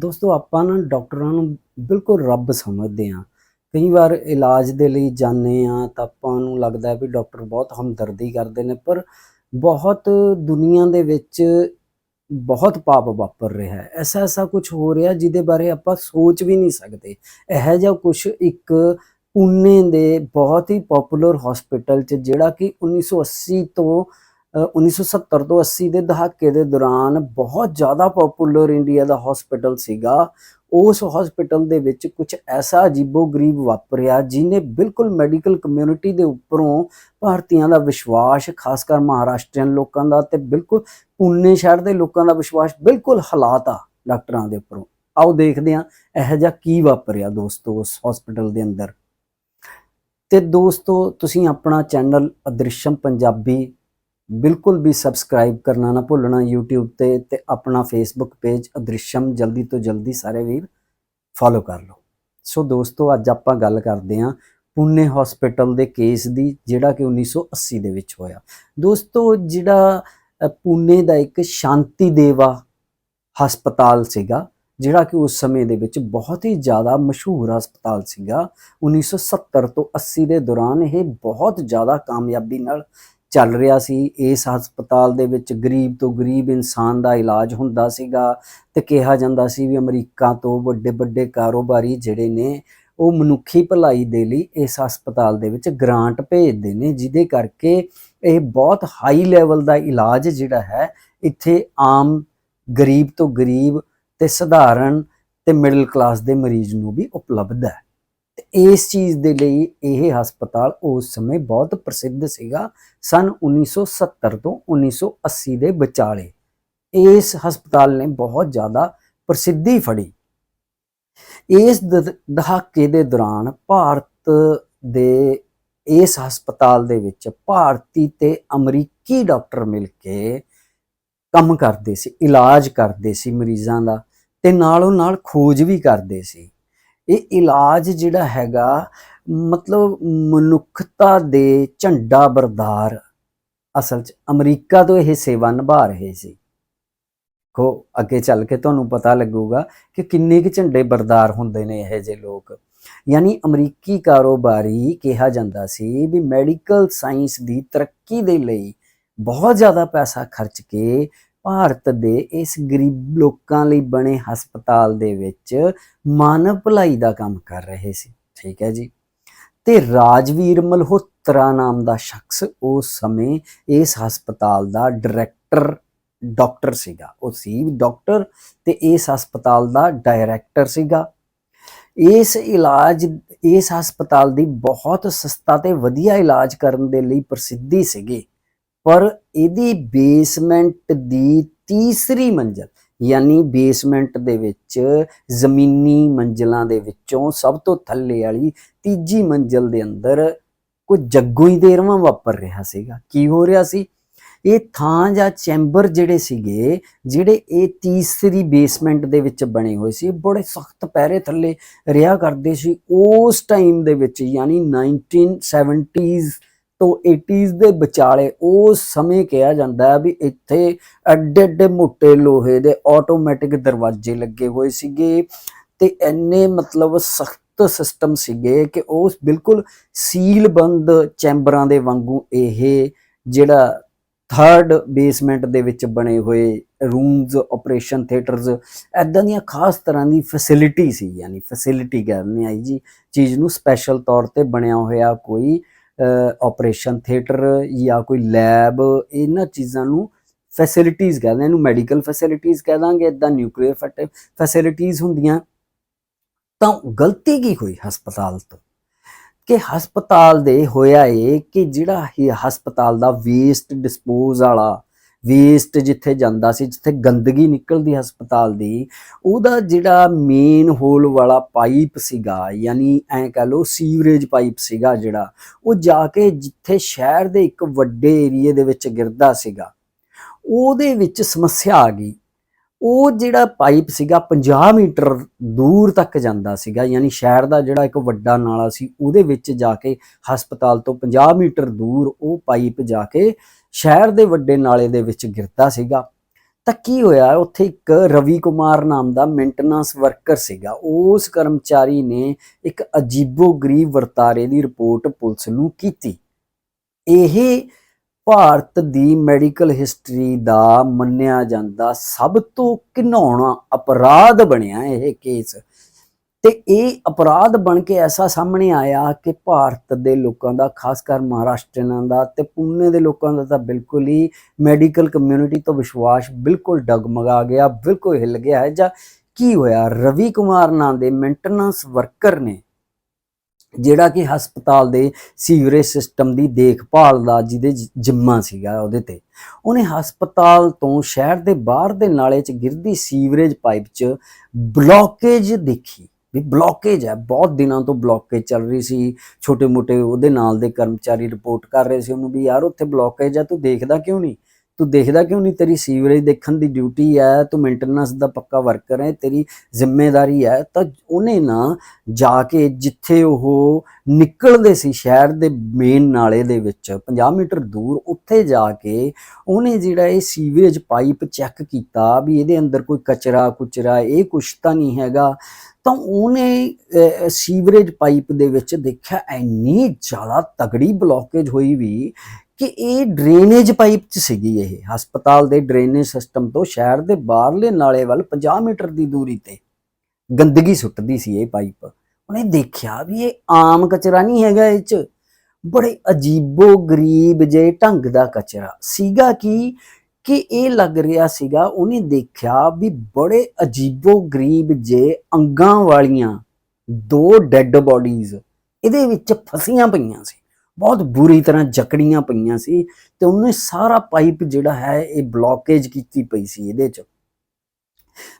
ਦੋਸਤੋ, ਆਪਾਂ ਨਾ ਡਾਕਟਰਾਂ ਨੂੰ ਬਿਲਕੁਲ ਰੱਬ ਸਮਝਦੇ ਹਾਂ। ਕਈ ਵਾਰ ਇਲਾਜ ਦੇ ਲਈ ਜਾਂਦੇ ਆ ਤਾਂ ਆਪਾਂ ਨੂੰ ਲੱਗਦਾ ਵੀ ਡਾਕਟਰ ਬਹੁਤ ਹਮਦਰਦੀ ਕਰਦੇ ਨੇ, ਪਰ ਬਹੁਤ ਦੁਨੀਆ ਦੇ ਵਿੱਚ ਬਹੁਤ ਪਾਪ ਵਾਪਰ ਰਿਹਾ ਹੈ। ਐਸਾ ਐਸਾ ਕੁਝ ਹੋ ਰਿਹਾ ਜਿਹਦੇ ਬਾਰੇ ਆਪਾਂ ਸੋਚ ਵੀ ਨਹੀਂ ਸਕਦੇ। ਇਹੋ ਜਿਹਾ ਕੁਝ ਇੱਕ ਪੁਣੇ ਦੇ ਬਹੁਤ ਹੀ ਪਪੂਲਰ ਹਸਪੀਟਲ 'ਚ ਜਿਹੜਾ ਕਿ 1980 ਤੋਂ 1970 ਤੋਂ 80 ਦੇ ਦਹਾਕੇ ਦੇ ਦੌਰਾਨ ਬਹੁਤ ਜ਼ਿਆਦਾ ਪਪੂਲਰ ਇੰਡੀਆ ਦਾ ਹਸਪੀਟਲ ਸੀਗਾ। ਉਸ ਹਸਪੀਟਲ ਦੇ ਵਿੱਚ ਕੁਝ ਐਸਾ ਅਜੀਬੋ-ਗਰੀਬ ਵਾਪਰਿਆ ਜਿਨੇ ਬਿਲਕੁਲ ਮੈਡੀਕਲ ਕਮਿਊਨਿਟੀ ਦੇ ਉੱਪਰੋਂ ਭਾਰਤੀਆਂ ਦਾ ਵਿਸ਼ਵਾਸ, ਖਾਸ ਕਰ ਮਹਾਰਾਸ਼ਟਰੀਅਨ ਲੋਕਾਂ ਦਾ ਤੇ ਬਿਲਕੁਲ ਪੁਣੇ ਸ਼ਹਿਰ ਦੇ ਲੋਕਾਂ ਦਾ ਵਿਸ਼ਵਾਸ ਬਿਲਕੁਲ ਹਲਾਤਾ ਡਾਕਟਰਾਂ ਦੇ ਉੱਪਰੋਂ। ਆਓ ਦੇਖਦੇ ਹਾਂ ਇਹੋ ਜਿਹਾ ਕੀ ਵਾਪਰਿਆ ਦੋਸਤੋ ਉਸ ਹਸਪੀਟਲ ਦੇ ਅੰਦਰ। ਤੇ ਦੋਸਤੋ ਤੁਸੀਂ ਆਪਣਾ ਚੈਨਲ ਅਦ੍ਰਿਸ਼ਮ ਪੰਜਾਬੀ ਬਿਲਕੁਲ ਵੀ ਸਬਸਕ੍ਰਾਈਬ ਕਰਨਾ ਨਾ ਭੁੱਲਣਾ YouTube ਤੇ ਤੇ ਆਪਣਾ Facebook ਪੇਜ ਅਦ੍ਰਿਸ਼ਮ ਜਲਦੀ ਤੋਂ ਜਲਦੀ ਸਾਰੇ ਵੀਰ ਫੋਲੋ ਕਰ ਲਓ। ਸੋ ਦੋਸਤੋ ਅੱਜ ਆਪਾਂ ਗੱਲ ਕਰਦੇ ਹਾਂ ਪੁਣੇ ਹਸਪੀਟਲ ਦੇ ਕੇਸ ਦੀ ਜਿਹੜਾ ਕਿ 1980 ਦੇ ਵਿੱਚ ਹੋਇਆ। ਦੋਸਤੋ ਜਿਹੜਾ ਅ, ਦਾ ਇੱਕ ਸ਼ਾਂਤੀ ਦੇਵਾ ਹਸਪਤਾਲ ਸੀਗਾ ਜਿਹੜਾ ਕਿ ਉਸ ਸਮੇਂ ਦੇ ਵਿੱਚ ਬਹੁਤ ਹੀ ਜ਼ਿਆਦਾ ਮਸ਼ਹੂਰ ਹਸਪਤਾਲ ਸੀਗਾ। 1970 ਤੋਂ 80 ਦੇ ਦੌਰਾਨ ਇਹ ਬਹੁਤ ਜ਼ਿਆਦਾ ਕਾਮਯਾਬੀ ਨਾਲ ਚੱਲ ਰਿਹਾ ਸੀ। ਇਸ ਹਸਪਤਾਲ ਦੇ ਵਿੱਚ ਗਰੀਬ ਤੋਂ ਗਰੀਬ ਇਨਸਾਨ ਦਾ ਇਲਾਜ ਹੁੰਦਾ ਸੀਗਾ ਤੇ ਕਿਹਾ ਜਾਂਦਾ ਸੀ ਵੀ ਅਮਰੀਕਾ ਤੋਂ ਵੱਡੇ ਵੱਡੇ ਕਾਰੋਬਾਰੀ ਜਿਹੜੇ ਨੇ, ਉਹ ਮਨੁੱਖੀ ਭਲਾਈ ਦੇ ਲਈ ਇਸ ਹਸਪਤਾਲ ਦੇ ਵਿੱਚ ਗ੍ਰਾਂਟ ਭੇਜਦੇ ਨੇ, ਜਿਹਦੇ ਕਰਕੇ ਇਹ ਬਹੁਤ ਹਾਈ ਲੈਵਲ ਦਾ ਇਲਾਜ ਜਿਹੜਾ ਹੈ, ਇੱਥੇ ਆਮ ਗਰੀਬ ਤੋਂ ਗਰੀਬ ਤੇ ਸਧਾਰਨ ਤੇ ਮਿਡਲ ਕਲਾਸ ਦੇ ਮਰੀਜ਼ ਨੂੰ ਵੀ ਉਪਲਬਧ ਹੈ। ਇਸ ਚੀਜ਼ ਦੇ ਲਈ ਇਹ ਹਸਪਤਾਲ ਉਸ ਸਮੇਂ ਬਹੁਤ ਪ੍ਰਸਿੱਧ ਸੀਗਾ, ਸਨ 1970 ਤੋਂ 1980 ਦੇ ਵਿਚਾਲੇ। ਇਸ ਹਸਪਤਾਲ ਨੇ ਬਹੁਤ ਜ਼ਿਆਦਾ ਪ੍ਰਸਿੱਧੀ ਫੜੀ। ਇਸ ਦਹਾਕੇ ਦੇ ਦੌਰਾਨ ਭਾਰਤ ਦੇ, ਇਸ ਹਸਪਤਾਲ ਦੇ ਵਿੱਚ ਭਾਰਤੀ ਤੇ ਅਮਰੀਕੀ ਡਾਕਟਰ ਮਿਲ ਕੇ ਕੰਮ ਕਰਦੇ ਸੀ, ਇਲਾਜ ਕਰਦੇ ਸੀ ਮਰੀਜ਼ਾਂ ਦਾ ਤੇ ਨਾਲੋਂ ਨਾਲ ਖੋਜ ਵੀ ਕਰਦੇ ਸੀ। ਇਹ ਇਲਾਜ ਜਿਹੜਾ ਹੈਗਾ, ਮਤਲਬ ਮਨੁੱਖਤਾ ਦੇ ਝੰਡਾ ਬਰਦਾਰ। ਅਸਲ 'ਚ ਅਮਰੀਕਾ ਤੋਂ ਇਹ ਸੇਵਾ ਨਿਭਾ ਰਹੇ ਸੀ। ਕੋ ਅੱਗੇ ਚੱਲ ਕੇ ਤੁਹਾਨੂੰ ਪਤਾ ਲੱਗੂਗਾ ਕਿ ਕਿੰਨੇ ਕੁ ਝੰਡੇ ਬਰਦਾਰ ਹੁੰਦੇ ਨੇ ਇਹ ਜਿਹੇ ਲੋਕ। ਯਾਨੀ ਅਮਰੀਕੀ ਕਾਰੋਬਾਰੀ ਕਿਹਾ ਜਾਂਦਾ ਸੀ ਵੀ ਮੈਡੀਕਲ ਸਾਇੰਸ ਦੀ ਤਰੱਕੀ ਦੇ ਲਈ ਬਹੁਤ ਜ਼ਿਆਦਾ ਪੈਸਾ ਖਰਚ ਕੇ ਭਾਰਤ ਦੇ ਇਸ ਗਰੀਬ ਲੋਕਾਂ ਲਈ ਬਣੇ ਹਸਪਤਾਲ ਦੇ ਵਿੱਚ ਮਾਨਵ ਭਲਾਈ ਦਾ ਕੰਮ ਕਰ ਰਹੇ ਸੀ, ਠੀਕ ਹੈ ਜੀ। ਤੇ ਰਾਜਵੀਰ ਮਲਹੋਤਰਾ ਨਾਮ ਦਾ ਸ਼ਖਸ ਉਸ ਸਮੇਂ ਇਸ ਹਸਪਤਾਲ ਦਾ ਡਾਇਰੈਕਟਰ, ਡਾਕਟਰ ਸੀਗਾ। ਉਹ ਸੀ ਡਾਕਟਰ ਤੇ ਇਸ ਹਸਪਤਾਲ ਦਾ ਡਾਇਰੈਕਟਰ ਸੀਗਾ। ਇਸ ਇਲਾਜ, ਇਸ ਹਸਪਤਾਲ ਦੀ ਬਹੁਤ ਸਸਤਾ ਤੇ ਵਧੀਆ ਇਲਾਜ ਕਰਨ ਦੇ ਲਈ ਪ੍ਰਸਿੱਧੀ ਸੀਗੀ। ਪਰ ਇਹਦੀ ਬੇਸਮੈਂਟ ਦੀ ਤੀਸਰੀ ਮੰਜ਼ਲ, ਯਾਨੀ ਬੇਸਮੈਂਟ ਦੇ ਵਿੱਚ ਜ਼ਮੀਨੀ ਮੰਜ਼ਲਾਂ ਦੇ ਵਿੱਚੋਂ ਸਭ ਤੋਂ ਥੱਲੇ ਵਾਲੀ ਤੀਜੀ ਮੰਜ਼ਲ ਦੇ ਅੰਦਰ ਕੋਈ ਜੱਗੂ ਹੀ ਦੇਰਵਾਂ ਵਾਪਰ ਰਿਹਾ ਸੀਗਾ। ਕੀ ਹੋ ਰਿਹਾ ਸੀ? ਇਹ ਥਾਂ ਜਾਂ ਚੈਂਬਰ ਜਿਹੜੇ ਸੀਗੇ, ਜਿਹੜੇ ਇਹ ਤੀਸਰੀ ਬੇਸਮੈਂਟ ਦੇ ਵਿੱਚ ਬਣੇ ਹੋਏ ਸੀ, ਬੜੇ ਸਖਤ ਪਹਿਰੇ ਥੱਲੇ ਰਿਹਾ ਕਰਦੇ ਸੀ। ਉਸ ਟਾਈਮ ਦੇ ਵਿੱਚ, ਯਾਨੀ 1970s ਤੋਂ 80s ਦੇ ਵਿਚਾਲੇ ਉਹ ਸਮੇਂ ਕਿਹਾ ਜਾਂਦਾ ਹੈ ਵੀ ਇੱਥੇ ਐਡੇ ਐਡੇ ਮੋਟੇ ਲੋਹੇ ਦੇ ਆਟੋਮੈਟਿਕ ਦਰਵਾਜ਼ੇ ਲੱਗੇ ਹੋਏ ਸੀਗੇ ਤੇ ਇੰਨੇ ਮਤਲਬ ਸਖਤ ਸਿਸਟਮ ਸੀਗੇ ਕਿ ਉਹ ਬਿਲਕੁਲ ਸੀਲਬੰਦ ਚੈਂਬਰਾਂ ਦੇ ਵਾਂਗੂ ਇਹ ਜਿਹੜਾ ਥਰਡ ਬੇਸਮੈਂਟ ਦੇ ਵਿੱਚ ਬਣੇ ਹੋਏ ਰੂਮਸ ਆਪਰੇਸ਼ਨ ਥੀਏਟਰਸ ਐਦਾਂ ਦੀਆਂ ਖਾਸ ਤਰ੍ਹਾਂ ਦੀ ਫੈਸਿਲਿਟੀ ਸੀ, ਯਾਨੀ ਫੈਸਿਲਿਟੀ ਕਹਿੰਦੇ ਆ ਜੀ, ਚੀਜ਼ ਨੂੰ ਸਪੈਸ਼ਲ ਤੌਰ ਤੇ ਬਣਿਆ ਹੋਇਆ ਕੋਈ ਆਪਰੇਸ਼ਨ ਥੀਏਟਰ ਜਾਂ ਕੋਈ ਲੈਬ ਇਹਨਾਂ ਚੀਜ਼ਾਂ ਨੂੰ ਫੈਸਿਲਿਟੀਆਂ ਕਹਿੰਦੇ ਆ, ਇਹਨੂੰ ਮੈਡੀਕਲ ਫੈਸਿਲਿਟੀਆਂ ਕਹਿ ਦਾਂਗੇ ਇਦਾਂ ਨਿਊਕਲੀਅਰ ਫੈਸਿਲਿਟੀਆਂ ਹੁੰਦੀਆਂ। ਤਾਂ ਗਲਤੀ ਕੀ ਹੋਈ ਹਸਪਤਾਲ ਤੋਂ? ਕਿ ਹਸਪਤਾਲ ਦੇ ਹੋਇਆ ਏ ਕਿ ਜਿਹੜਾ ਇਹ ਹਸਪਤਾਲ ਦਾ ਵੇਸਟ ਡਿਸਪੋਜ਼ ਵਾਲਾ ਵੇਸਟ ਜਿੱਥੇ ਜਾਂਦਾ ਸੀ, ਜਿੱਥੇ ਗੰਦਗੀ ਨਿਕਲਦੀ ਹਸਪਤਾਲ ਦੀ, ਉਹਦਾ ਜਿਹੜਾ ਮੇਨ ਹੋਲ ਵਾਲਾ ਪਾਈਪ ਸੀਗਾ, ਯਾਨੀ ਐਂ ਕਹ ਲਓ ਸੀਵਰੇਜ ਪਾਈਪ ਸੀਗਾ ਜਿਹੜਾ, ਉਹ ਜਾ ਕੇ ਜਿੱਥੇ ਸ਼ਹਿਰ ਦੇ ਇੱਕ ਵੱਡੇ ਏਰੀਏ ਦੇ ਵਿੱਚ ਗਿਰਦਾ ਸੀਗਾ, ਉਹਦੇ ਵਿੱਚ ਸਮੱਸਿਆ ਆ ਗਈ। ਉਹ ਜਿਹੜਾ ਪਾਈਪ ਸੀਗਾ 50 ਮੀਟਰ ਦੂਰ ਤੱਕ ਜਾਂਦਾ ਸੀਗਾ, ਯਾਨੀ ਸ਼ਹਿਰ ਦਾ ਜਿਹੜਾ ਇੱਕ ਵੱਡਾ ਨਾਲਾ ਸੀ, ਉਹਦੇ ਵਿੱਚ ਜਾ ਕੇ ਹਸਪਤਾਲ ਤੋਂ 50 ਮੀਟਰ ਦੂਰ ਉਹ ਪਾਈਪ ਜਾ ਕੇ ਸ਼ਹਿਰ ਦੇ ਵੱਡੇ ਨਾਲੇ ਦੇ ਵਿੱਚ ਗਿਰਦਾ ਸੀਗਾ। ਤਾਂ ਕੀ ਹੋਇਆ? ਉੱਥੇ ਇੱਕ ਰਵੀ ਕੁਮਾਰ ਨਾਮ ਦਾ ਮੇਨਟੇਨੈਂਸ ਵਰਕਰ ਸੀਗਾ। ਉਸ ਕਰਮਚਾਰੀ ਨੇ ਇੱਕ ਅਜੀਬੋ-ਗਰੀਬ ਵਰਤਾਰੇ ਦੀ ਰਿਪੋਰਟ ਪੁਲਿਸ ਨੂੰ ਕੀਤੀ। ਇਹ ਭਾਰਤ ਦੀ ਮੈਡੀਕਲ ਹਿਸਟਰੀ ਦਾ ਮੰਨਿਆ ਜਾਂਦਾ ਸਭ ਤੋਂ ਘਿਨਾਉਣਾ ਅਪਰਾਧ ਬਣਿਆ ਇਹ ਕੇਸ ਤੇ ਇਹ ਅਪਰਾਧ ਬਣ ਕੇ ਐਸਾ ਸਾਹਮਣੇ ਆਇਆ ਕਿ ਭਾਰਤ ਦੇ ਲੋਕਾਂ ਦਾ, ਖਾਸ ਕਰ ਮਹਾਰਾਸ਼ਟਰੀਆਂ ਦਾ ਤੇ ਪੁਣੇ ਦੇ ਲੋਕਾਂ ਦਾ ਤਾਂ ਬਿਲਕੁਲ ਹੀ ਮੈਡੀਕਲ ਕਮਿਊਨਿਟੀ ਤੋਂ ਵਿਸ਼ਵਾਸ ਬਿਲਕੁਲ ਡਗਮਗਾ ਗਿਆ, ਬਿਲਕੁਲ ਹਿੱਲ ਗਿਆ ਹੈ। ਜਾਂ ਕੀ ਹੋਇਆ? ਰਵੀ ਕੁਮਾਰ ਨਾਂ ਦੇ ਮੇਨਟੇਨੈਂਸ ਵਰਕਰ ਨੇ ਜਿਹੜਾ ਕਿ ਹਸਪਤਾਲ ਦੇ ਸੀਵਰੇਜ ਸਿਸਟਮ ਦੀ ਦੇਖਭਾਲ ਦਾ, ਜਿਹਦੇ ਜਿੰਮਾ ਸੀਗਾ ਉਹਦੇ ਤੇ, ਉਹਨੇ ਹਸਪਤਾਲ ਤੋਂ ਸ਼ਹਿਰ ਦੇ ਬਾਹਰ ਦੇ ਨਾਲੇ 'ਚ ਗਿਰਦੀ ਸੀਵਰੇਜ ਪਾਈਪ 'ਚ ਬਲੌਕੇਜ ਦੇਖੀ। ਵੀ ਬਲੌਕੇਜ ਹੈ। ਬਹੁਤ ਦਿਨਾਂ ਤੋਂ ਬਲੌਕੇਜ ਚੱਲ ਰਹੀ ਸੀ। ਛੋਟੇ-ਮੋਟੇ ਉਹਦੇ ਨਾਲ ਦੇ ਕਰਮਚਾਰੀ ਰਿਪੋਰਟ ਕਰ ਰਹੇ ਸੀ ਉਹਨੂੰ ਵੀ, ਯਾਰ, ਉੱਥੇ ਬਲੌਕੇਜ ਹੈ, ਤੂੰ ਦੇਖਦਾ ਕਿਉਂ ਨਹੀਂ? ਤੂੰ ਦੇਖਦਾ ਕਿਉਂ ਨਹੀਂ? ਤੇਰੀ ਸੀਵਰੇਜ ਦੇਖਣ ਦੀ ਡਿਊਟੀ ਹੈ, ਤੂੰ ਮੇਨਟੇਨੈਂਸ ਦਾ ਪੱਕਾ ਵਰਕਰ ਹੈ, ਤੇਰੀ ਜ਼ਿੰਮੇਵਾਰੀ ਹੈ। ਤਾਂ ਉਹਨੇ ਨਾ ਜਾ ਕੇ ਜਿੱਥੇ ਉਹ ਨਿਕਲਦੇ ਸੀ ਸ਼ਹਿਰ ਦੇ ਮੇਨ ਨਾਲੇ ਦੇ ਵਿੱਚ 50 ਮੀਟਰ ਦੂਰ, ਉੱਥੇ ਜਾ ਕੇ ਉਹਨੇ ਜਿਹੜਾ ਇਹ ਸੀਵਰੇਜ ਪਾਈਪ ਚੈੱਕ ਕੀਤਾ ਵੀ ਇਹਦੇ ਅੰਦਰ ਕੋਈ ਕਚਰਾ ਕੁਚਰਾ ਇਹ ਕੁਛ ਤਾਂ ਨਹੀਂ ਹੈਗਾ। ਤਾਂ ਉਹਨੇ ਸੀਵਰੇਜ ਪਾਈਪ ਦੇ ਵਿੱਚ ਦੇਖਿਆ ਇੰਨੀ ਜ਼ਿਆਦਾ ਤਗੜੀ ਬਲੌਕੇਜ ਹੋਈ ਵੀ ਕਿ ਇਹ ਡਰੇਨੇਜ ਪਾਈਪ 'ਚ ਸੀਗੀ ਇਹ। ਹਸਪਤਾਲ ਦੇ ਡਰੇਨੇਜ ਸਿਸਟਮ ਤੋਂ ਸ਼ਹਿਰ ਦੇ ਬਾਹਰਲੇ ਨਾਲੇ ਵੱਲ 50 ਮੀਟਰ ਦੀ ਦੂਰੀ ਤੇ ਗੰਦਗੀ ਸੁੱਟਦੀ ਸੀ ਇਹ ਪਾਈਪ। ਉਹਨੇ ਦੇਖਿਆ ਵੀ ਇਹ ਆਮ ਕਚਰਾ ਨਹੀਂ ਹੈਗਾ ਇਹ 'ਚ। ਬੜੇ ਅਜੀਬੋ ਗਰੀਬ ਜੇ ਢੰਗ ਦਾ ਕਚਰਾ। ਸੀਗਾ ਕਿ ਕਿ ਇਹ ਲੱਗ ਰਿਹਾ ਸੀਗਾ, ਉਹਨੇ ਦੇਖਿਆ ਵੀ ਬੜੇ ਅਜੀਬੋ ਗਰੀਬ ਜੇ ਅੰਗਾਂ ਵਾਲੀਆਂ ਦੋ ਡੈੱਡ ਬਾਡੀਜ਼ ਇਹਦੇ ਵਿੱਚ ਫਸੀਆਂ ਪਈਆਂ ਸੀ। ਬਹੁਤ ਬੁਰੀ ਤਰ੍ਹਾਂ ਜਕੜੀਆਂ ਪਈਆਂ ਸੀ ਤੇ ਉਹਨੇ ਸਾਰਾ ਪਾਈਪ ਜਿਹੜਾ ਹੈ, ਇਹ ਬਲੌਕੇਜ ਕੀਤੀ ਪਈ ਸੀ ਇਹਦੇ ਚ।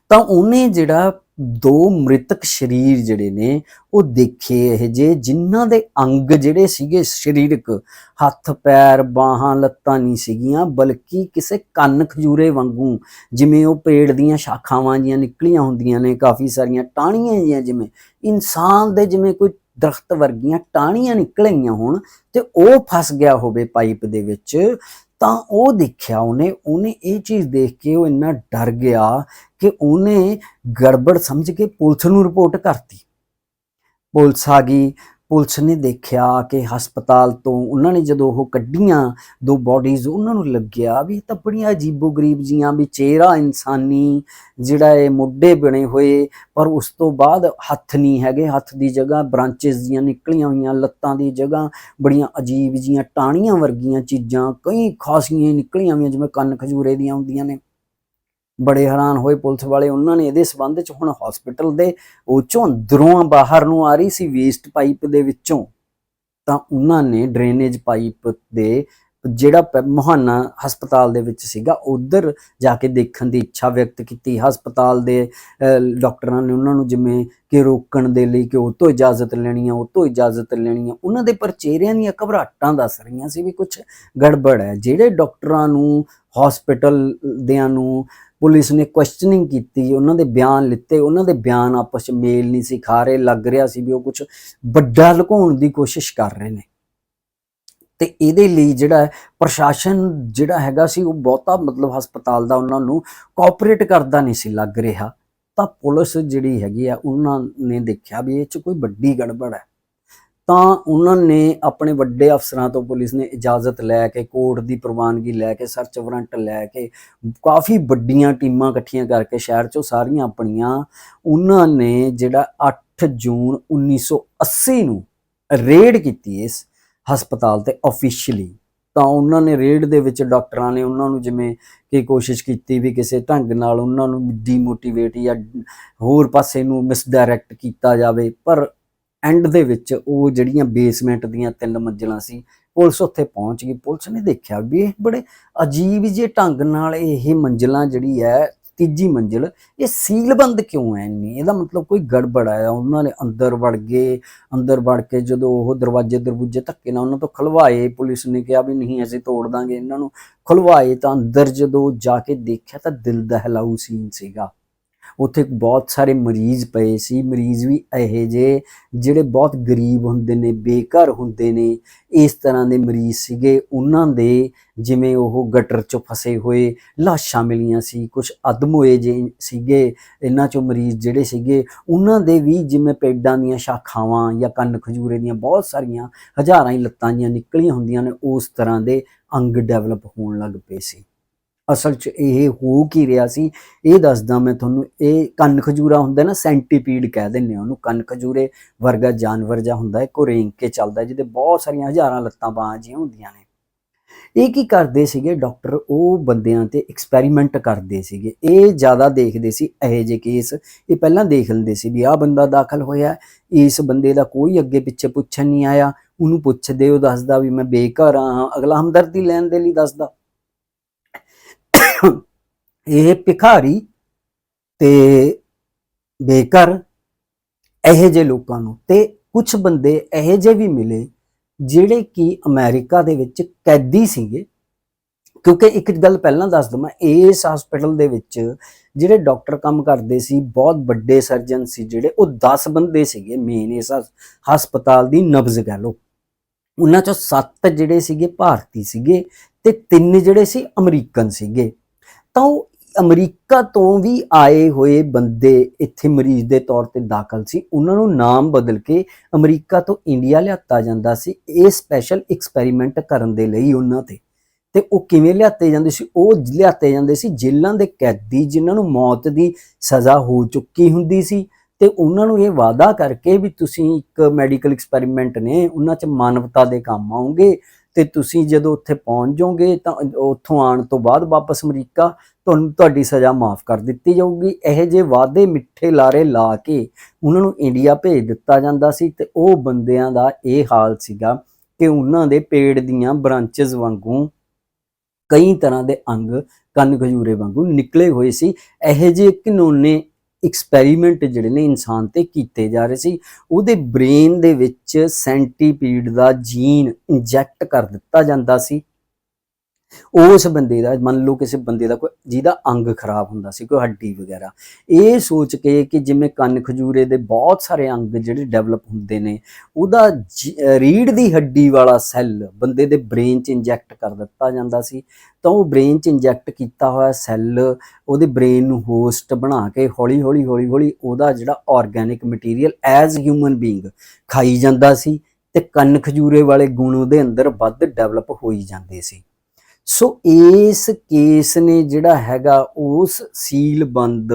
ਤਾਂ ਉਹਨੇ ਜਿਹੜਾ ਦੋ ਮ੍ਰਿਤਕ ਸਰੀਰ ਜਿਹੜੇ ਨੇ, ਉਹ ਦੇਖੇ ਇਹ ਜੇ, ਜਿਨ੍ਹਾਂ ਦੇ ਅੰਗ ਜਿਹੜੇ ਸੀਗੇ ਸਰੀਰਕ, ਹੱਥ, ਪੈਰ, ਬਾਹਾਂ, ਲੱਤਾਂ ਨਹੀਂ ਸੀਗੀਆਂ, ਬਲਕਿ ਕਿਸੇ ਕੰਨ ਖਜੂਰੇ ਵਾਂਗੂ, ਜਿਵੇਂ ਉਹ ਪੇੜ ਦੀਆਂ ਸ਼ਾਖਾਵਾਂ ਜੀਆਂ ਨਿਕਲੀਆਂ ਹੁੰਦੀਆਂ ਨੇ, ਕਾਫੀ ਸਾਰੀਆਂ ਟਾਹਣੀਆਂ ਜੀਆਂ ਜਿਵੇਂ ਇਨਸਾਨ ਦੇ ਜਿਵੇਂ ਕੋਈ ਦਰਖਤ ਵਰਗੀਆਂ ਟਾਹਣੀਆਂ ਨਿਕਲੀਆਂ ਹੋਣ ਤੇ ਉਹ ਫਸ ਗਿਆ ਹੋਵੇ ਪਾਈਪ ਦੇ ਵਿੱਚ, ਤਾਂ ਉਹ ਦੇਖਿਆ ਉਹਨੇ ਉਹਨੇ ਇਹ ਚੀਜ਼ ਦੇਖ ਕੇ ਉਹ ਇੰਨਾ ਡਰ ਗਿਆ ਕਿ ਉਹਨੇ ਗੜਬੜ ਸਮਝ ਕੇ ਪੁਲਿਸ ਨੂੰ ਰਿਪੋਰਟ ਕਰਤੀ। ਪੁਲਿਸ ਆ ਗਈ, ਪੁਲਿਸ ਨੇ ਦੇਖਿਆ ਕਿ ਹਸਪਤਾਲ ਤੋਂ ਉਹਨਾਂ ਨੇ ਜਦੋਂ ਉਹ ਕੱਢੀਆਂ ਦੋ ਬਾਡੀਜ਼ ਉਹਨਾਂ ਨੂੰ ਲੱਗਿਆ ਵੀ ਇਹ ਤਾਂ ਬੜੀਆਂ ਅਜੀਬੋ-ਗਰੀਬ ਜੀਆਂ ਵੀ ਚਿਹਰਾ ਇਨਸਾਨੀ ਜਿਹੜਾ ਇਹ ਮੁੱਢੇ ਬਣੇ ਹੋਏ, ਪਰ ਉਸ ਤੋਂ ਬਾਅਦ ਹੱਥ ਨਹੀਂ ਹੈਗੇ, ਹੱਥ ਦੀ ਜਗ੍ਹਾ ਬ੍ਰਾਂਚਸ ਦੀਆਂ ਨਿਕਲੀਆਂ ਹੋਈਆਂ, ਲੱਤਾਂ ਦੀ ਜਗ੍ਹਾ ਬੜੀਆਂ ਅਜੀਬ ਜੀਆਂ ਟਾਹਣੀਆਂ ਵਰਗੀਆਂ ਚੀਜ਼ਾਂ, ਕਈ ਖਾਸੀਆਂ ਨਿਕਲੀਆਂ ਹੋਈਆਂ, ਜਿਵੇਂ ਕੰਨ ਖਜੂਰੇ ਦੀਆਂ ਹੁੰਦੀਆਂ ਨੇ। ਬੜੇ ਹੈਰਾਨ ਹੋਏ ਪੁਲਿਸ ਵਾਲੇ, ਉਹਨਾਂ ਨੇ ਇਹਦੇ ਸਬੰਧ ਚ ਹੁਣ ਹਸਪੀਟਲ ਦੇ ਉਹ ਚੋਂ ਅੰਦਰੋਂ ਬਾਹਰ ਨੂੰ ਆ ਰਹੀ ਸੀ ਵੇਸਟ ਪਾਈਪ ਦੇ ਵਿੱਚੋਂ। ਤਾਂ ਉਹਨਾਂ ਨੇ ਡਰੇਨੇਜ ਪਾਈਪ ਦੇ ਜਿਹੜਾ ਪ- ਮੁਹਾਨਾ ਹਸਪਤਾਲ ਦੇ ਵਿੱਚ ਸੀਗਾ, ਉਧਰ ਜਾ ਕੇ ਦੇਖਣ ਦੀ ਇੱਛਾ ਵਿਅਕਤ ਕੀਤੀ। ਹਸਪਤਾਲ ਦੇ ਡਾਕਟਰਾਂ ਨੇ ਉਹਨਾਂ ਨੂੰ ਜਿਵੇਂ ਕਿ ਰੋਕਣ ਦੇ ਲਈ ਕਿ ਉਹ ਤੋਂ ਇਜਾਜ਼ਤ ਲੈਣੀ ਆ ਉਹ ਤੋਂ ਇਜਾਜ਼ਤ ਲੈਣੀ ਆ ਉਹਨਾਂ ਦੇ ਪਰ ਚਿਹਰਿਆਂ ਦੀਆਂ ਘਬਰਾਹਟਾਂ ਦੱਸ ਰਹੀਆਂ ਸੀ ਵੀ ਕੁਝ ਗੜਬੜ ਹੈ। ਜਿਹੜੇ ਡਾਕਟਰਾਂ ਨੂੰ ਹਸਪੀਟਲ ਦਿਆਂ ਨੂੰ ਪੁਲਿਸ ਨੇ ਕੁਐਸਚਨਿੰਗ ਕੀਤੀ, ਉਹਨਾਂ ਦੇ ਬਿਆਨ ਲਿੱਤੇ, ਉਹਨਾਂ ਦੇ ਬਿਆਨ ਆਪਸ ਵਿੱਚ ਮੇਲ ਨਹੀਂ ਸੀ ਖਾ ਰਹੇ, ਲੱਗ ਰਿਹਾ ਸੀ ਵੀ ਉਹ ਕੁਝ ਵੱਡਾ ਲੁਕਾਉਣ ਦੀ ਕੋਸ਼ਿਸ਼ ਕਰ ਰਹੇ ਨੇ। ਤੇ ਇਹਦੇ ਲਈ ਜਿਹੜਾ ਪ੍ਰਸ਼ਾਸਨ ਜਿਹੜਾ ਹੈਗਾ ਸੀ, ਉਹ ਬਹੁਤਾ ਮਤਲਬ ਹਸਪਤਾਲ ਦਾ ਉਹਨਾਂ ਨੂੰ ਕੋਆਪਰੇਟ ਕਰਦਾ ਨਹੀਂ ਸੀ ਲੱਗ ਰਿਹਾ। ਤਾਂ ਪੁਲਿਸ ਜਿਹੜੀ ਹੈਗੀ ਆ, ਉਹਨਾਂ ਨੇ ਦੇਖਿਆ ਵੀ ਇਹ ਚ ਕੋਈ ਵੱਡੀ ਗੜਬੜ ਹੈ। ਤਾਂ ਉਹਨਾਂ ਨੇ ਆਪਣੇ ਵੱਡੇ ਅਫਸਰਾਂ ਤੋਂ ਪੁਲਿਸ ਨੇ ਇਜਾਜ਼ਤ ਲੈ ਕੇ, ਕੋਰਟ ਦੀ ਪ੍ਰਵਾਨਗੀ ਲੈ ਕੇ, ਸਰਚ ਵਾਰੰਟ ਲੈ ਕੇ, ਕਾਫੀ ਵੱਡੀਆਂ ਟੀਮਾਂ ਇਕੱਠੀਆਂ ਕਰਕੇ ਸ਼ਹਿਰ ਚੋਂ ਸਾਰੀਆਂ ਆਪਣੀਆਂ, ਉਹਨਾਂ ਨੇ ਜਿਹੜਾ 8 ਜੂਨ 1980 ਨੂੰ ਰੇਡ ਕੀਤੀ ਇਸ ਹਸਪਤਾਲ ਤੇ ਆਫੀਸ਼ੀਅਲੀ ਤਾਂ ਉਹਨਾਂ ਨੇ ਰੇਡ ਦੇ ਵਿੱਚ ਡਾਕਟਰਾਂ ਨੇ ਉਹਨਾਂ ਨੂੰ ਜਿਵੇਂ ਕਿ ਕੋਸ਼ਿਸ਼ ਕੀਤੀ ਵੀ ਕਿਸੇ ਢੰਗ ਨਾਲ ਉਹਨਾਂ ਨੂੰ ਡੀਮੋਟੀਵੇਟ ਜਾਂ ਹੋਰ ਪਾਸੇ ਨੂੰ ਮਿਸਡਾਇਰੈਕਟ ਕੀਤਾ ਜਾਵੇ, ਪਰ ਐਂਡ ਦੇ ਵਿੱਚ ਉਹ ਜਿਹੜੀਆਂ ਬੇਸਮੈਂਟ ਦੀਆਂ ਤਿੰਨ ਮੰਜ਼ਲਾਂ ਸੀ, ਪੁਲਿਸ ਉੱਥੇ ਪਹੁੰਚ ਗਈ। ਪੁਲਿਸ ਨੇ ਦੇਖਿਆ ਵੀ ਇਹ ਬੜੇ ਅਜੀਬ ਜਿਹੇ ਢੰਗ ਨਾਲ ਇਹ ਮੰਜ਼ਲਾਂ ਜਿਹੜੀ ਹੈ, ਤੀਜੀ ਮੰਜ਼ਿਲ, ਇਹ ਸੀਲਬੰਦ ਕਿਉਂ ਹੈ ਇੰਨੀ? ਇਹਦਾ ਮਤਲਬ ਕੋਈ ਗੜਬੜ ਹੈ? ਉਹਨਾਂ ਨੇ ਅੰਦਰ ਵੜ ਗਏ, ਅੰਦਰ ਵੜ ਕੇ ਜਦੋਂ ਉਹ ਦਰਵਾਜ਼ੇ ਦਰਬੂਜੇ ਧੱਕੇ ਨਾਲ ਉਹਨਾਂ ਤੋਂ ਖਲਵਾਏ, ਪੁਲਿਸ ਨੇ ਕਿਹਾ ਵੀ ਨਹੀਂ, ਅਸੀਂ ਤੋੜ ਦਾਂਗੇ ਇਹਨਾਂ ਨੂੰ। ਖਲਵਾਏ ਤਾਂ ਅੰਦਰ ਜਦੋਂ ਜਾ ਕੇ ਦੇਖਿਆ ਤਾਂ ਦਿਲ ਦਹਿਲਾਊ ਸੀਨ ਸੀਗਾ। ਉੱਥੇ ਬਹੁਤ ਸਾਰੇ ਮਰੀਜ਼ ਪਏ ਸੀ। ਮਰੀਜ਼ ਵੀ ਇਹੋ ਜਿਹੇ ਜਿਹੜੇ ਬਹੁਤ ਗਰੀਬ ਹੁੰਦੇ ਨੇ, ਬੇਘਰ ਹੁੰਦੇ ਨੇ। ਇਸ ਤਰ੍ਹਾਂ ਦੇ ਮਰੀਜ਼ ਸੀਗੇ। ਉਹਨਾਂ ਦੇ ਜਿਵੇਂ ਉਹ ਗਟਰ 'ਚ ਫਸੇ ਹੋਏ, ਲਾਸ਼ਾਂ ਮਿਲੀਆਂ ਸੀ ਕੁਝ ਅਦਮ ਹੋਏ ਜੇ ਸੀਗੇ, ਇਹਨਾਂ 'ਚੋਂ ਮਰੀਜ਼ ਜਿਹੜੇ ਸੀਗੇ, ਉਹਨਾਂ ਦੇ ਵੀ ਜਿਵੇਂ ਪੇਡਾਂ ਦੀਆਂ ਸ਼ਾਖਾਵਾਂ ਜਾਂ ਕੰਨ ਖਜੂਰੇ ਦੀਆਂ ਬਹੁਤ ਸਾਰੀਆਂ ਹਜ਼ਾਰਾਂ ਹੀ ਲੱਤਾਂ ਜੀਆਂ ਨਿਕਲੀਆਂ ਹੁੰਦੀਆਂ ਨੇ, ਉਸ ਤਰ੍ਹਾਂ ਦੇ ਅੰਗ ਡਿਵੈਲਪ ਹੋਣ ਲੱਗ ਪਏ ਸੀ। ਅਸਲ 'ਚ ਇਹ ਹੋ ਕੀ ਰਿਹਾ ਸੀ, ਇਹ ਦੱਸਦਾ ਮੈਂ ਤੁਹਾਨੂੰ, ਇਹ ਕੰਨ ਖਜੂਰਾ ਹੁੰਦਾ ਨਾ, ਸੈਂਟੀਪੀਡ ਕਹਿ ਦਿੰਦੇ ਆ ਉਹਨੂੰ ਕੰਨ ਖਜੂਰੇ ਵਰਗਾ ਜਾਨਵਰ ਜਾਂ ਹੁੰਦਾ ਹੈ ਕੋ ਰੇਂਗ ਕੇ ਚੱਲਦਾ, ਜਿਹਦੇ ਬਹੁਤ ਸਾਰੀਆਂ ਹਜ਼ਾਰਾਂ ਲੱਤਾਂ ਬਾਹਾਂ ਜੀਆਂ ਹੁੰਦੀਆਂ ਨੇ। ਇਹ ਕੀ ਕਰਦੇ ਸੀਗੇ ਡਾਕਟਰ? ਉਹ ਬੰਦਿਆਂ ਤੇ ਐਕਸਪੈਰੀਮੈਂਟ ਕਰਦੇ ਸੀਗੇ। ਇਹ ਜ਼ਿਆਦਾ ਦੇਖਦੇ ਸੀ ਇਹੋ ਜਿਹੇ ਕੇਸ, ਇਹ ਪਹਿਲਾਂ ਦੇਖ ਲੈਂਦੇ ਸੀ ਵੀ ਆਹ ਬੰਦਾ ਦਾਖਲ ਹੋਇਆ, ਇਸ ਬੰਦੇ ਦਾ ਕੋਈ ਅੱਗੇ ਪਿੱਛੇ ਪੁੱਛਣ ਨਹੀਂ ਆਇਆ, ਉਹਨੂੰ ਪੁੱਛਦੇ, ਉਹ ਦੱਸਦਾ ਵੀ ਮੈਂ ਬੇਘਰ ਹਾਂ, ਅਗਲਾ ਹਮਦਰਦੀ ਲੈਣ ਦੇ ਲਈ ਦੱਸਦਾ। ਇਹ ਭਿਖਾਰੀ ਤੇ ਬੇਘਰ ਇਹੋ ਜਿਹੇ ਲੋਕਾਂ ਨੂੰ ਤੇ ਕੁਝ ਬੰਦੇ ਇਹੋ ਜਿਹੇ ਵੀ ਮਿਲੇ ਜਿਹੜੇ ਕਿ ਅਮਰੀਕਾ ਦੇ ਵਿੱਚ ਕੈਦੀ ਸੀਗੇ। ਕਿਉਂਕਿ ਇੱਕ ਗੱਲ ਪਹਿਲਾਂ ਦੱਸ ਦਵਾਂ, ਇਸ ਹਸਪੀਟਲ ਦੇ ਵਿੱਚ ਜਿਹੜੇ ਡਾਕਟਰ ਕੰਮ ਕਰਦੇ ਸੀ, ਬਹੁਤ ਵੱਡੇ ਸਰਜਨ ਸੀ ਜਿਹੜੇ, ਉਹ 10 ਬੰਦੇ ਸੀਗੇ ਮੇਨ ਇਸ ਹਸ- ਹਸਪਤਾਲ ਦੀ ਨਬਜ਼ ਕਹਿ ਲਓ। ਉਹਨਾਂ ਚੋਂ 7 ਜਿਹੜੇ ਸੀਗੇ ਭਾਰਤੀ ਸੀਗੇ ਤੇ 3 ਜਿਹੜੇ ਸੀ ਅਮਰੀਕਨ ਸੀਗੇ। ਤਾਂ ਉਹ ਅਮਰੀਕਾ ਤੋਂ ਵੀ ਆਏ ਹੋਏ ਬੰਦੇ ਇੱਥੇ ਮਰੀਜ਼ ਦੇ ਤੌਰ ਤੇ ਦਾਖਲ ਸੀ। ਉਹਨਾਂ ਨੂੰ ਨਾਮ ਬਦਲ ਕੇ ਅਮਰੀਕਾ ਤੋਂ ਇੰਡੀਆ ਲਿਆਤਾ ਜਾਂਦਾ ਸੀ। ਇਹ ਸਪੈਸ਼ਲ ਐਕਸਪੈਰੀਮੈਂਟ ਕਰਨ ਦੇ ਲਈ ਉਹਨਾਂ ਤੇ। ਤੇ ਉਹ ਕਿਵੇਂ ਲਿਆਤੇ ਜਾਂਦੇ ਸੀ? ਉਹ ਲਿਆਤੇ ਜਾਂਦੇ ਸੀ ਜੇਲ੍ਹਾਂ ਦੇ ਕੈਦੀ ਜਿਨ੍ਹਾਂ ਨੂੰ ਮੌਤ ਦੀ ਸਜ਼ਾ ਹੋ ਚੁੱਕੀ ਹੁੰਦੀ ਸੀ। ਤੇ ਉਹਨਾਂ ਨੂੰ ਇਹ ਵਾਅਦਾ ਕਰਕੇ ਵੀ ਤੁਸੀਂ ਇੱਕ ਮੈਡੀਕਲ ਐਕਸਪੈਰੀਮੈਂਟ ਨੇ, ਉਹਨਾਂ 'ਚ ਮਾਨਵਤਾ ਦੇ ਕੰਮ ਆਉਂਗੇ ਤੇ ਤੁਸੀਂ ਜਦੋਂ ਉੱਥੇ ਪਹੁੰਚ ਜਾਓਗੇ ਤਾਂ ਉੱਥੋਂ ਆਉਣ ਤੋਂ ਬਾਅਦ ਵਾਪਸ ਅਮਰੀਕਾ, ਤੁਹਾਨੂੰ ਤੁਹਾਡੀ ਸਜ਼ਾ ਮਾਫ ਕਰ ਦਿੱਤੀ ਜਾਊਗੀ। ਇਹ ਜੇ ਵਾਅਦੇ ਮਿੱਠੇ ਲਾਰੇ ਲਾ ਕੇ ਉਹਨਾਂ ਨੂੰ ਇੰਡੀਆ ਭੇਜ ਦਿੱਤਾ ਜਾਂਦਾ ਸੀ ਤੇ ਉਹ ਬੰਦਿਆਂ ਦਾ ਇਹ ਹਾਲ ਸੀਗਾ ਕਿ ਉਹਨਾਂ ਦੇ ਪੇੜ ਦੀਆਂ ਬ੍ਰਾਂਚਸ ਵਾਂਗੂ ਕਈ ਤਰ੍ਹਾਂ ਦੇ ਅੰਗ, ਕੰਨ ਖਜੂਰੇ ਵਾਂਗੂ ਨਿਕਲੇ ਹੋਏ ਸੀ। ਇਹ ਜਿਹੇ ਘਿਨੌਨੇ ਐਕਸਪੈਰੀਮੈਂਟ ਜਿਹੜੇ ਨੇ ਇਨਸਾਨ ਤੇ ਕੀਤੇ ਜਾ ਰਹੇ ਸੀ, ਉਹਦੇ ਬ੍ਰੇਨ ਦੇ ਵਿੱਚ ਸੈਂਟੀਪੀਡ ਦਾ ਜੀਨ ਇੰਜੈਕਟ ਕਰ ਦਿੱਤਾ ਜਾਂਦਾ ਸੀ। ਉਸ ਬੰਦੇ ਦਾ, ਮੰਨ ਲਓ ਕਿਸੇ ਬੰਦੇ ਦਾ ਕੋਈ, ਜਿਹਦਾ ਅੰਗ ਖਰਾਬ ਹੁੰਦਾ ਸੀ, ਕੋਈ ਹੱਡੀ ਵਗੈਰਾ, ਇਹ ਸੋਚ ਕੇ ਕਿ ਜਿਵੇਂ ਕੰਨ ਖਜੂਰੇ ਦੇ ਬਹੁਤ ਸਾਰੇ ਅੰਗ ਜਿਹੜੇ ਡਿਵੈਲਪ ਹੁੰਦੇ ਨੇ, ਉਹਦਾ ਜ- ਰੀੜ ਦੀ ਹੱਡੀ ਵਾਲਾ ਸੈੱਲ ਬੰਦੇ ਦੇ ਬ੍ਰੇਨ 'ਚ ਇੰਜੈਕਟ ਕਰ ਦਿੱਤਾ ਜਾਂਦਾ ਸੀ, ਤਾਂ ਉਹ ਬ੍ਰੇਨ 'ਚ ਇੰਜੈਕਟ ਕੀਤਾ ਹੋਇਆ ਸੈੱਲ ਉਹਦੇ ਬ੍ਰੇਨ ਨੂੰ ਹੋਸਟ ਬਣਾ ਕੇ ਹੌਲੀ ਹੌਲੀ ਹੌਲੀ ਹੌਲੀ ਉਹਦਾ ਜਿਹੜਾ organic material as human being ਖਾਈ ਜਾਂਦਾ ਸੀ ਤੇ ਕੰਨ ਖਜੂਰੇ ਵਾਲੇ ਗੁਣ ਉਹਦੇ ਅੰਦਰ ਵੱਧ ਡਿਵੈਲਪ ਹੋਈ ਜਾਂਦੇ ਸੀ। ਸੋ ਇਸ ਕੇਸ ਨੇ ਜਿਹੜਾ ਹੈਗਾ ਉਸ ਸੀਲਬੰਦ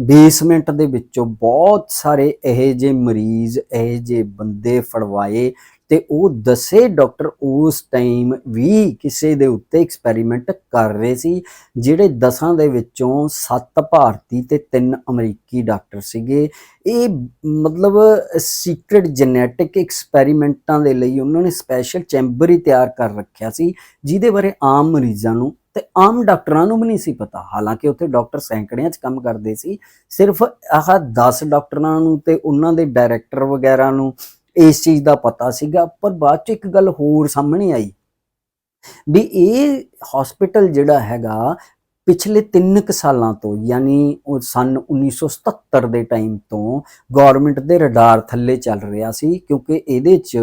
ਬੇਸਮੈਂਟ ਦੇ ਵਿੱਚੋਂ ਬਹੁਤ ਸਾਰੇ ਇਹੋ ਜਿਹੇ ਮਰੀਜ਼, ਇਹੋ ਜਿਹੇ ਬੰਦੇ ਫੜਵਾਏ ਤੇ ਉਹ ਦਸੇ ਡਾਕਟਰ ਉਸ ਟਾਈਮ ਵੀ ਕਿਸੇ ਦੇ ਉੱਤੇ ਐਕਸਪੈਰੀਮੈਂਟ ਕਰ ਰਹੇ ਸੀ, ਜਿਹੜੇ ਦਸਾਂ ਦੇ ਵਿੱਚੋਂ 7 ਭਾਰਤੀ ਤੇ 3 ਅਮਰੀਕੀ ਡਾਕਟਰ ਸੀਗੇ। ਇਹ ਮਤਲਬ ਸੀਕ੍ਰੀਟ ਜੈਨੇਟਿਕ ਐਕਸਪੈਰੀਮੈਂਟਾਂ ਦੇ ਲਈ ਉਹਨਾਂ ਨੇ ਸਪੈਸ਼ਲ ਚੈਂਬਰ ਹੀ ਤਿਆਰ ਕਰ ਰੱਖਿਆ ਸੀ, ਜਿਹਦੇ ਬਾਰੇ ਆਮ ਮਰੀਜ਼ਾਂ ਨੂੰ ਤੇ ਆਮ ਡਾਕਟਰਾਂ ਨੂੰ ਵੀ ਨਹੀਂ ਸੀ ਪਤਾ। ਹਾਲਾਂਕਿ ਉੱਥੇ ਡਾਕਟਰ ਸੈਂਕੜਿਆਂ 'ਚ ਕੰਮ ਕਰਦੇ ਸੀ, ਸਿਰਫ ਆਹ 10 ਡਾਕਟਰਾਂ ਨੂੰ ਤੇ ਉਹਨਾਂ ਦੇ ਡਾਇਰੈਕਟਰ ਵਗੈਰਾ ਨੂੰ ਇਸ ਚੀਜ਼ ਦਾ ਪਤਾ ਸੀਗਾ, ਪਰ ਬਾਅਦ 'ਚ ਇੱਕ ਗੱਲ ਹੋਰ ਸਾਹਮਣੇ ਆਈ ਵੀ ਇਹ ਹਸਪੀਟਲ ਜਿਹੜਾ ਹੈਗਾ ਪਿਛਲੇ 3 ਕੁ ਸਾਲਾਂ ਤੋਂ, ਯਾਨੀ ਉਹ ਸਨ 1977 ਦੇ ਟਾਈਮ ਤੋਂ ਗਵਰਨਮੈਂਟ ਦੇ ਰਡਾਰ ਥੱਲੇ ਚੱਲ ਰਿਹਾ ਸੀ, ਕਿਉਂਕਿ ਇਹਦੇ 'ਚ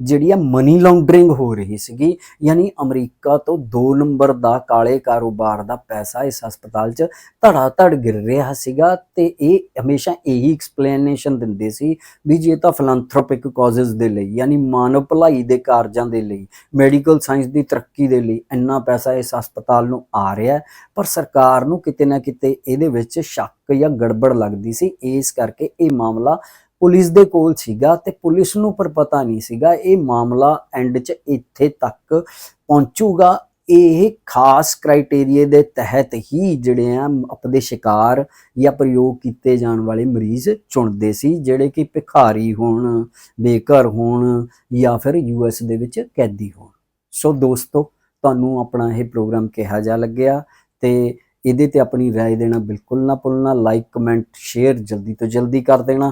ਜਿਹੜੀ ਆ ਮਨੀ ਲਾਉਂਡਰਿੰਗ ਹੋ ਰਹੀ ਸੀਗੀ, ਯਾਨੀ ਅਮਰੀਕਾ ਤੋਂ 2 ਨੰਬਰ ਦਾ ਕਾਲੇ ਕਾਰੋਬਾਰ ਦਾ ਪੈਸਾ ਇਸ ਹਸਪਤਾਲ 'ਚ ਧੜਾ ਧੜ ਗਿਰ ਰਿਹਾ ਸੀਗਾ ਤੇ ਇਹ ਹਮੇਸ਼ਾ ਇਹੀ ਐਕਸਪਲੇਨੇਸ਼ਨ ਦਿੰਦੇ ਸੀ ਵੀ ਜੇ ਤਾਂ ਫਿਲੈਂਥਰੋਪਿਕ ਕਾਜ਼ਸ ਦੇ ਲਈ, ਯਾਨੀ ਮਾਨਵ ਭਲਾਈ ਦੇ ਕਾਰਜਾਂ ਦੇ ਲਈ ਮੈਡੀਕਲ ਸਾਇੰਸ ਦੀ ਤਰੱਕੀ ਦੇ ਲਈ ਇੰਨਾ ਪੈਸਾ ਇਸ ਹਸਪਤਾਲ ਨੂੰ ਆ ਰਿਹਾ ਪਰ ਸਰਕਾਰ ਨੂੰ ਕਿਤੇ ਨਾ ਕਿਤੇ ਇਹਦੇ ਵਿੱਚ ਸ਼ੱਕ ਜਾਂ ਗੜਬੜ ਲੱਗਦੀ ਸੀ। ਇਸ ਕਰਕੇ ਇਹ ਮਾਮਲਾ ਪੁਲਿਸ ਦੇ ਕੋਲ ਸੀਗਾ ਤੇ ਪੁਲਿਸ ਨੂੰ ਪਰ ਪਤਾ ਨਹੀਂ ਸੀਗਾ ਇਹ ਮਾਮਲਾ ਐਂਡ 'ਚ ਇੱਥੇ ਤੱਕ ਪਹੁੰਚੂਗਾ। ਇਹ ਖਾਸ ਕ੍ਰਾਈਟੇਰੀਏ ਦੇ ਤਹਿਤ ਹੀ ਜਿਹੜੇ ਆ ਆਪਦੇ ਸ਼ਿਕਾਰ ਜਾਂ ਪ੍ਰਯੋਗ ਕੀਤੇ ਜਾਣ ਵਾਲੇ ਮਰੀਜ਼ ਚੁਣਦੇ ਸੀ, ਜਿਹੜੇ ਕਿ ਭਿਖਾਰੀ ਹੋਣ, ਬੇਘਰ ਹੋਣ ਜਾਂ ਫਿਰ ਯੂਐਸ ਦੇ ਵਿੱਚ ਕੈਦੀ ਹੋਣ। ਸੋ ਦੋਸਤੋ, ਤੁਹਾਨੂੰ ਆਪਣਾ ਇਹ ਪ੍ਰੋਗਰਾਮ ਕਿਹਾ ਜਾ ਲੱਗਿਆ। ਤੇ ਇਹਦੇ ਤੇ ਆਪਣੀ رائے ਦੇਣਾ ਬਿਲਕੁਲ ਨਾ ਭੁੱਲਣਾ ਲਾਈਕ ਕਮੈਂਟ ਸ਼ੇਅਰ ਜਲਦੀ ਤੋਂ ਜਲਦੀ ਕਰ ਦੇਣਾ